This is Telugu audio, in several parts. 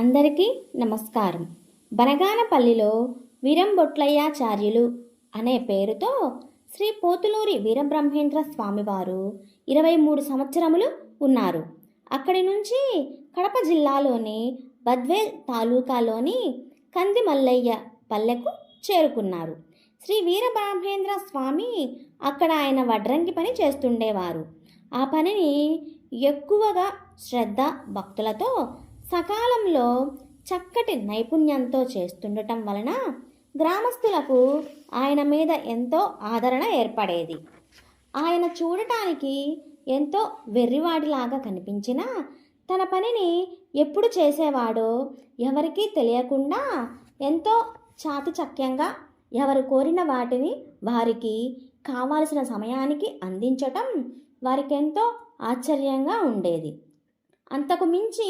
అందరికీ నమస్కారం. బనగానపల్లిలో వీరంబొట్లయ్యాచార్యులు అనే పేరుతో శ్రీ పోతులూరి వీరబ్రహ్మేంద్ర స్వామివారు ఇరవై మూడు సంవత్సరములు ఉన్నారు. అక్కడి నుంచి కడప జిల్లాలోని బద్వేల్ తాలూకాలోని కందిమల్లయ్య పల్లెకు చేరుకున్నారు. శ్రీ వీరబ్రహ్మేంద్ర స్వామి అక్కడ ఆయన వడ్రంగి పని చేస్తుండేవారు. ఆ పనిని ఎక్కువగా శ్రద్ధ భక్తులతో సకాలంలో చక్కటి నైపుణ్యంతో చేస్తుండటం వలన గ్రామస్తులకు ఆయన మీద ఎంతో ఆదరణ ఏర్పడేది. ఆయన చూడటానికి ఎంతో వెర్రివాడిలాగా కనిపించినా తన పనిని ఎప్పుడు చేసేవాడో ఎవరికీ తెలియకుండా ఎంతో చాతుచక్యంగా ఎవరు కోరిన వాటిని వారికి కావాల్సిన సమయానికి అందించటం వారికెంతో ఆశ్చర్యంగా ఉండేది. అంతకు మించి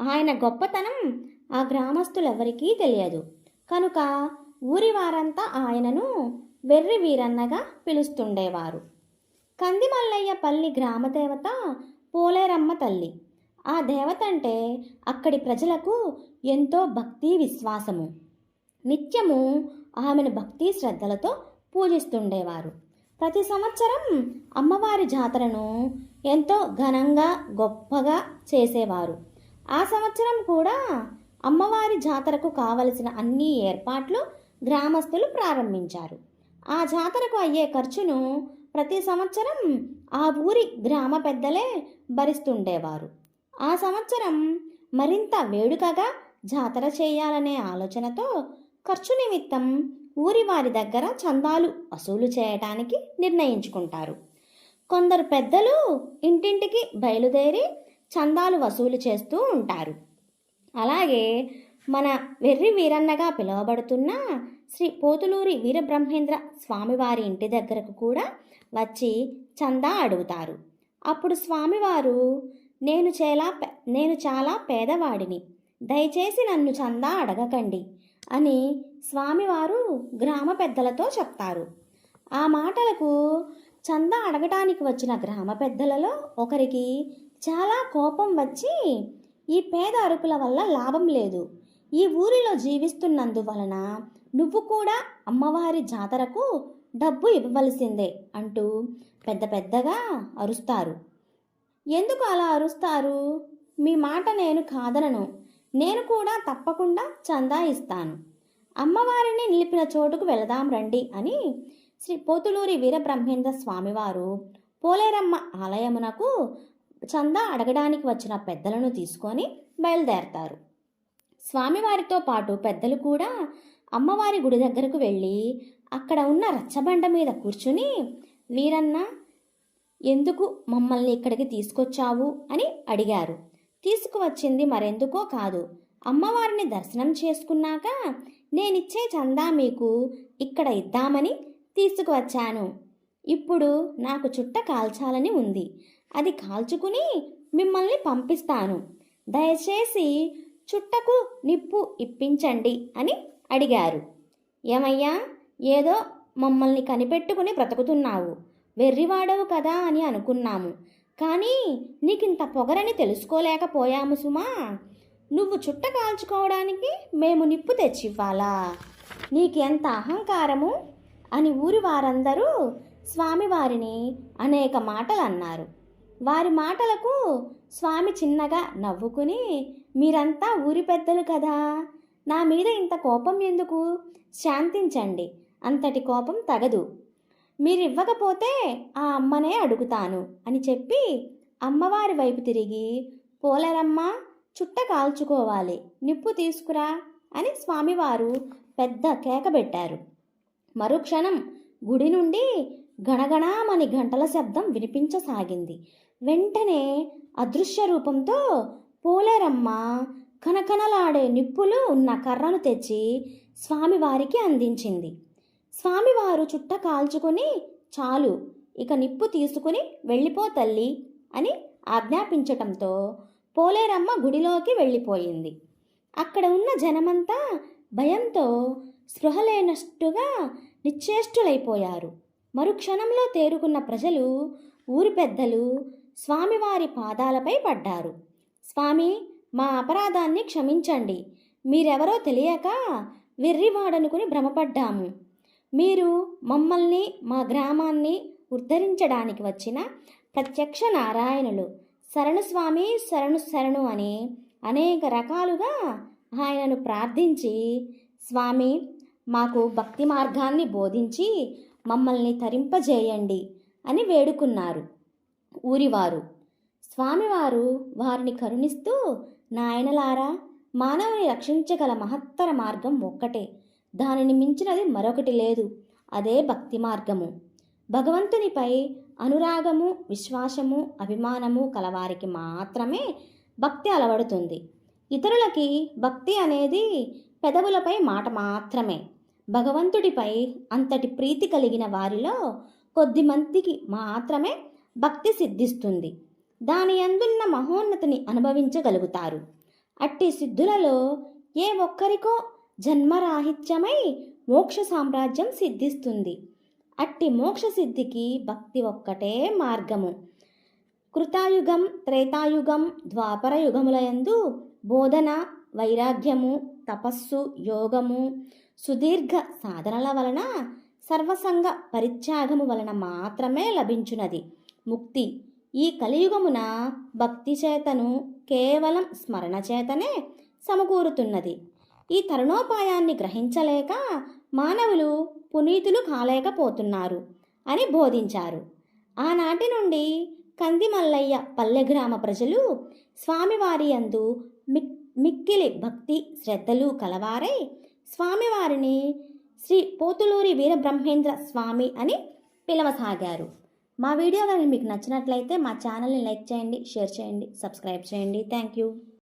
ఆయన గొప్పతనం ఆ గ్రామస్తులెవరికీ తెలియదు. కనుక ఊరి వారంతా ఆయనను వెర్రి వీరన్నగా పిలుస్తుండేవారు. కందిమల్లయ్య పల్లి గ్రామదేవత పోలేరమ్మ తల్లి. ఆ దేవత అంటే అక్కడి ప్రజలకు ఎంతో భక్తి విశ్వాసము. నిత్యము ఆమెను భక్తి శ్రద్ధలతో పూజిస్తుండేవారు. ప్రతి సంవత్సరం అమ్మవారి జాతరను ఎంతో ఘనంగా గొప్పగా చేసేవారు. ఆ సంవత్సరం కూడా అమ్మవారి జాతరకు కావలసిన అన్ని ఏర్పాట్లు గ్రామస్తులు ప్రారంభించారు. ఆ జాతరకు అయ్యే ఖర్చును ప్రతి సంవత్సరం ఆ ఊరి గ్రామ పెద్దలే భరిస్తుండేవారు. ఆ సంవత్సరం మరింత వేడుకగా జాతర చేయాలనే ఆలోచనతో ఖర్చు నిమిత్తం ఊరి వారి దగ్గర చందాలు వసూలు చేయటానికి నిర్ణయించుకుంటారు. కొందరు పెద్దలు ఇంటింటికి బయలుదేరి చందాలు వసూలు చేస్తూ ఉంటారు. అలాగే మన వెర్రి వీరన్నగా పిలువబడుతున్న శ్రీ పోతులూరి వీరబ్రహ్మేంద్ర స్వామివారి ఇంటి దగ్గరకు కూడా వచ్చి చందా అడుగుతారు. అప్పుడు స్వామివారు నేను చాలా పే- నేను చాలా పేదవాడిని. దయచేసి నన్ను చందా అడగకండి అని స్వామివారు గ్రామ పెద్దలతో చెప్తారు. ఆ మాటలకు చందా అడగటానికి వచ్చిన గ్రామ పెద్దలలో ఒకరికి చాలా కోపం వచ్చి ఈ పేద అరుకుల వల్ల లాభం లేదు. ఈ ఊరిలో జీవిస్తున్నందువలన నువ్వు కూడా అమ్మవారి జాతరకు డబ్బు ఇవ్వవలసిందే అంటూ పెద్ద పెద్దగా అరుస్తారు. ఎందుకు అలా అరుస్తారు? మీ మాట నేను కాదనను. నేను కూడా తప్పకుండా చందా ఇస్తాను. అమ్మవారిని నిలిపిన చోటుకు వెళదాం రండి అని శ్రీ పోతులూరి వీరబ్రహ్మేంద్ర స్వామివారు పోలేరమ్మ ఆలయమునకు చందా అడగడానికి వచ్చిన పెద్దలను తీసుకొని బయలుదేరతారు. స్వామివారితో పాటు పెద్దలు కూడా అమ్మవారి గుడి దగ్గరకు వెళ్ళి అక్కడ ఉన్న రచ్చబండ మీద కూర్చుని వీరన్న ఎందుకు మమ్మల్ని ఇక్కడికి తీసుకొచ్చావు? అని అడిగారు. తీసుకువచ్చింది మరెందుకో కాదు. అమ్మవారిని దర్శనం చేసుకున్నాక నేనిచ్చే చందా మీకు ఇక్కడ ఇద్దామని తీసుకువచ్చాను. ఇప్పుడు నాకు చుట్ట కాల్చాలని ఉంది. అది కాల్చుకుని మిమ్మల్ని పంపిస్తాను. దయచేసి చుట్టకు నిప్పు ఇప్పించండి అని అడిగారు. ఏమయ్యా ఏదో మమ్మల్ని కనిపెట్టుకుని బ్రతుకుతున్నావు. వెర్రివాడవు కదా అని అనుకున్నాము. కానీ నీకింత పొగరని తెలుసుకోలేకపోయాము సుమా. నువ్వు చుట్ట కాల్చుకోవడానికి మేము నిప్పు తెచ్చివ్వాలా? నీకెంత అహంకారము? అని ఊరి వారందరూ స్వామివారిని అనేక మాటలు అన్నారు. వారి మాటలకు స్వామి చిన్నగా నవ్వుకుని మీరంతా ఊరి పెద్దలు కదా? నా మీద ఇంత కోపం ఎందుకు? శాంతించండి అంతటి కోపం తగదు. మీరివ్వకపోతే ఆ అమ్మనే అడుగుతాను అని చెప్పి అమ్మవారి వైపు తిరిగి పోలరమ్మ చుట్ట కాల్చుకోవాలి నిప్పు తీసుకురా అని స్వామివారు పెద్ద కేక పెట్టారు. మరుక్షణం గుడి నుండి గణగణామని గంటల శబ్దం వినిపించసాగింది. వెంటనే అదృశ్య రూపంతో పోలేరమ్మ కనకనలాడే నిప్పులు ఉన్న కర్రను తెచ్చి స్వామివారికి అందించింది. స్వామివారు చుట్ట కాల్చుకుని చాలు ఇక నిప్పు తీసుకుని వెళ్ళిపో తల్లి అని ఆజ్ఞాపించటంతో పోలేరమ్మ గుడిలోకి వెళ్ళిపోయింది. అక్కడ ఉన్న జనమంతా భయంతో స్పృహ లేనట్టుగా నిశ్చేష్టులైపోయారు. మరుక్షణంలో తేరుకున్న ప్రజలు ఊరి పెద్దలు స్వామివారి పాదాలపై పడ్డారు. స్వామి మా అపరాధాన్ని క్షమించండి. మీరెవరో తెలియక వెర్రివాడనుకుని భ్రమపడ్డాము. మీరు మమ్మల్ని మా గ్రామాన్ని ఉద్ధరించడానికి వచ్చిన ప్రత్యక్ష నారాయణులు. శరణు స్వామి శరణు శరణు అని అనేక రకాలుగా ఆయనను ప్రార్థించి స్వామి మాకు భక్తి మార్గాన్ని బోధించి మమ్మల్ని తరింపజేయండి అని వేడుకున్నారు ఊరివారు. స్వామివారు వారిని కరుణిస్తూ నాయనలారా మానవుని రక్షించగల మహత్తర మార్గం ఒక్కటే. దానిని మించినది మరొకటి లేదు. అదే భక్తి మార్గము. భగవంతునిపై అనురాగము విశ్వాసము అభిమానము కలవారికి మాత్రమే భక్తి అలవడుతుంది. ఇతరులకి భక్తి అనేది పెదవులపై మాట మాత్రమే. భగవంతుడిపై అంతటి ప్రీతి కలిగిన వారిలో కొద్ది మందికి మాత్రమే భక్తి సిద్ధిస్తుంది. దాని అందున్న మహోన్నతిని అనుభవించగలుగుతారు. అట్టి సిద్ధులలో ఏ ఒక్కరికో జన్మరాహిత్యమై మోక్ష సామ్రాజ్యం సిద్ధిస్తుంది. అట్టి మోక్ష సిద్ధికి భక్తి ఒక్కటే మార్గము. కృతాయుగం త్రేతాయుగం ద్వాపర యుగములయందు బోధన వైరాగ్యము తపస్సు యోగము సుదీర్ఘ సాధనల వలన సర్వసంగ పరిత్యాగము వలన మాత్రమే లభించునది. ముక్తి. ఈ కలియుగమున భక్తి చేతను కేవలం స్మరణ చేతనే సమకూరుతున్నది. ఈ తరుణోపాయాన్ని గ్రహించలేక మానవులు పునీతులు కాలేకపోతున్నారు అని బోధించారు. ఆనాటి నుండి కందిమల్లయ్య పల్లె గ్రామ ప్రజలు స్వామివారి యందు మిక్ మిక్కిలి భక్తి శ్రద్ధలు కలవారై స్వామివారిని శ్రీ పోతులూరి వీరబ్రహ్మేంద్ర స్వామి అని పిలవసాగారు. మా వీడియో కనుక మీకు నచ్చినట్లయితే మా ఛానల్ని లైక్ చేయండి షేర్ చేయండి సబ్స్క్రైబ్ చేయండి. Thank you.